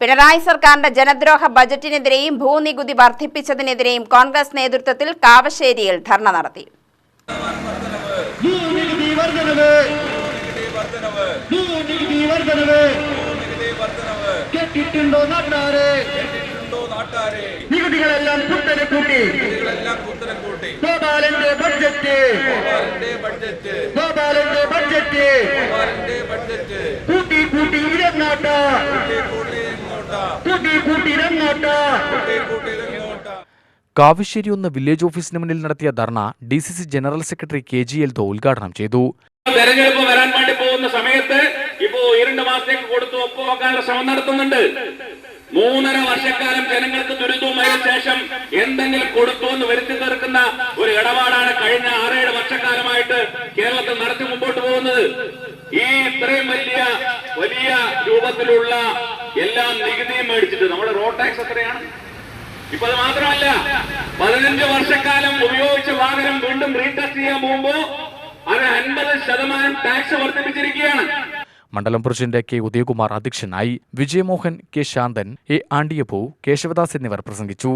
പിണറായി സർക്കാരിന്റെ ജനദ്രോഹ ബജറ്റിനെതിരെയും ഭൂനികുതി വർദ്ധിപ്പിച്ചതിനെതിരെയും കോൺഗ്രസ് നേതൃത്വത്തിൽ കാവശ്ശേരിയിൽ ധർണ നടത്തി. ബഡ്ജറ്റ് കൂട്ടി കൂട്ടി ഇരങ്ങോട്ട കൂട്ടി കൂട്ടി ഇരങ്ങോട്ട കാവശ്ശേരി ഒന്ന് വില്ലേജ് ഓഫീസിന് മുന്നിൽ നടത്തിയ dharna D C C general secretary K G Eldho ഉദ്ഘാടനം ചെയ്തു. തെരഞ്ഞെടുപ്പ് വരാൻ വേണ്ടി പോകുന്ന സമയത്ത് ഇപ്പോ രണ്ട് മാസത്തേക്ക് കൊടുത്തു ഒപ്പുവെക്കാനുള്ള ശ്രമം നടത്തുന്നുണ്ട്. മൂന്നര വർഷക്കാലം ജനങ്ങൾക്ക് ദുരിതവുമായ ശേഷം എന്തെങ്കിലും കൊടുത്തു എന്ന് വരുത്തി തീർക്കുന്ന ഒരു ഇടപാടാണ് കഴിഞ്ഞ ആറേഴ് വർഷക്കാലമായിട്ട് കേരളത്തിൽ നടത്തി മുമ്പോട്ട് പോകുന്നത്. ഈ ഇത്രയും വലിയ വലിയ രൂപത്തിലുള്ള എല്ലാ നികുതിയും മേടിച്ചിട്ട് നമ്മുടെ റോഡ് ടാക്സ് എത്രയാണ്? ഇപ്പൊ അത് മാത്രമല്ല പതിനഞ്ച് വർഷക്കാലം ഉപയോഗിച്ച വാഹനം വീണ്ടും റീടെസ്റ്റ് ചെയ്യാൻ പോകുമ്പോ അത് അൻപത് ശതമാനം ടാക്സ് വർദ്ധിപ്പിച്ചിരിക്കുകയാണ്. മണ്ഡലം പ്രസിഡന്റ് കെ ഉദയകുമാർ അധ്യക്ഷനായി Vijayamohan K Santhan A Andiyappu Kesavadas എന്നിവർ പ്രസംഗിച്ചു.